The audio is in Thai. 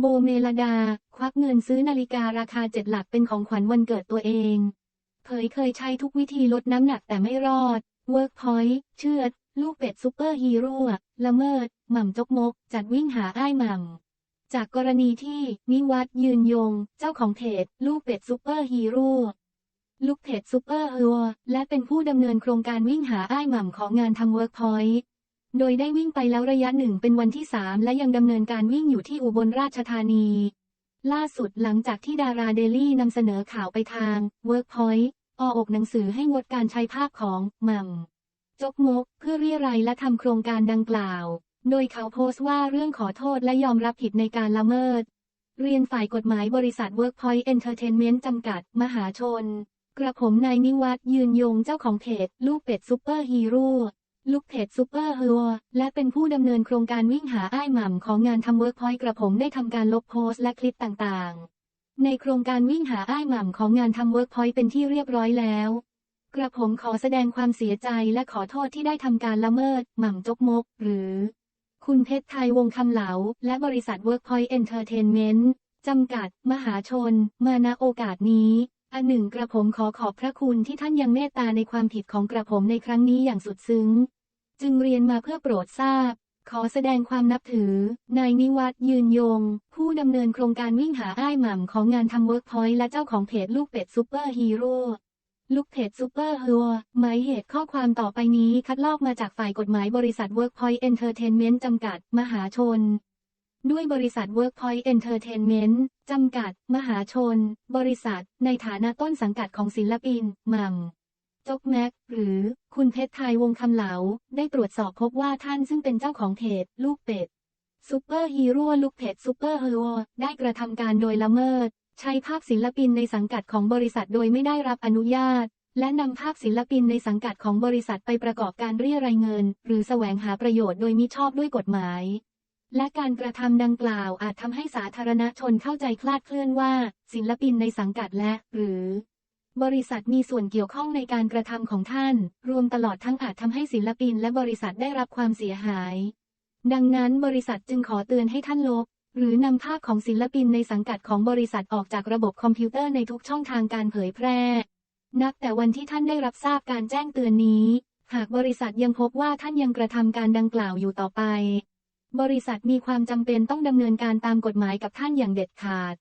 โบเมลดา ควักเงินซื้อนาฬิการาคาเจ็ดหลักเป็นของขวัญวันเกิดตัวเอง เผยเคยใช้ทุกวิธีลดน้ำหนักแต่ไม่รอด เวิร์กพอยต์เชือด ลูกเป็ดซูเปอร์ฮีโร่ละเมิด หม่ำจกมก จัดวิ่งหาอ้ายหม่ำ จากกรณีที่นิวัฒน์ยืนยง เจ้าของเพจลูกเป็ดซูเปอร์ฮีโร่ลูกเพจซูเปอร์ฮีโร่และเป็นผู้ดำเนินโครงการวิ่งหาอ้ายหม่ำของงานทำเวิร์กพอยต์ โดยได้วิ่งไปแล้วระยะหนึ่งเป็นวันที่3และยังดำเนินการวิ่งอยู่ที่อุบลราชธานี ล่าสุดหลังจากที่ดาราเดลี่นำเสนอข่าวไปทาง Workpoint ออกหนังสือให้งดการใช้ภาพของหม่ำจกมกเพื่อเรียรัยและทำโครงการดังกล่าว โดยเขาโพสต์ว่าเรื่องขอโทษและยอมรับผิดในการละเมิด เรียนฝ่ายกฎหมายบริษัท Workpoint Entertainment จำกัด มหาชน กระผมนายนิวัฒน์ยืนยงเจ้าของเพจ ลูกเป็ดซูเปอร์ฮีโร่ ลูกเพจซูเปอร์ฮีโร่และเป็นผู้ดำเนินโครงการวิ่งหาอ้ายหม่ำของงานทำเวิร์กพอยต์กระผมได้ทำการลบโพสต์และคลิปต่างๆ ในโครงการวิ่งหาอ้ายหม่ำของงานทำเวิร์กพอยต์เป็นที่เรียบร้อยแล้ว กระผมขอแสดงความเสียใจและขอโทษที่ได้ทำการละเมิด หม่ำจกมก หรือ คุณเพชรไทยวงคำเหลา และบริษัท Workpoint Entertainment จำกัด มหาชน มาณโอกาสนี้อันหนึ่งกระผมขอขอบพระคุณที่ท่านยังเมตตาในความผิดของกระผมในครั้งนี้อย่างสุดซึ้ง จึงเรียนมาเพื่อโปรดทราบ ขอแสดงความนับถือ นายนิวัฒน์ยืนยง ผู้ดำเนินโครงการวิ่งหาอ้ายหม่ำของงานทำเวิร์กพอยต์และเจ้าของเพจลูกเป็ดซูเปอร์ฮีโร่ลูกเพจซูเปอร์ฮีโร่หมายเหตุข้อความต่อไปนี้คัดลอกมาจากฝ่ายกฎหมายบริษัท Workpoint Entertainment จำกัด มหาชน ด้วยบริษัท Workpoint Entertainment จำกัด มหาชน บริษัท ในฐานะต้นสังกัดของศิลปินหม่ำจกแม็ก หรือ คุณเพชรไทยวงคำเหลา ได้ตรวจสอบพบว่าท่านซึ่งเป็นเจ้าของเพจลูกเป็ดซูเปอร์ฮีโร่ลูกเพจซูเปอร์ฮีโร่ได้กระทำการโดยละเมิด ใช้ภาพศิลปินในสังกัดของบริษัทโดยไม่ได้รับอนุญาต และนำภาพศิลปินในสังกัดของบริษัทไปประกอบการเรียรายเงิน หรือแสวงหาประโยชน์โดยมิชอบด้วยกฎหมาย และการกระทำดังกล่าวอาจทำให้สาธารณชนเข้าใจคลาดเคลื่อนว่า ศิลปินในสังกัดและ หรือ บริษัทมีส่วนเกี่ยวข้องในการกระทำของท่าน รวมตลอดทั้งอาจทำให้ศิลปินและบริษัทได้รับความเสียหาย ดังนั้นบริษัทจึงขอเตือนให้ท่านลบ หรือนำภาพของศิลปินในสังกัดของบริษัทออกจากระบบคอมพิวเตอร์ในทุกช่องทางการเผยแพร่ นับแต่วันที่ท่านได้รับทราบการแจ้งเตือนนี้ หากบริษัทยังพบว่าท่านยังกระทำการดังกล่าวอยู่ต่อไป บริษัทมีความจำเป็นต้องดำเนินการตามกฎหมายกับท่านอย่างเด็ดขาด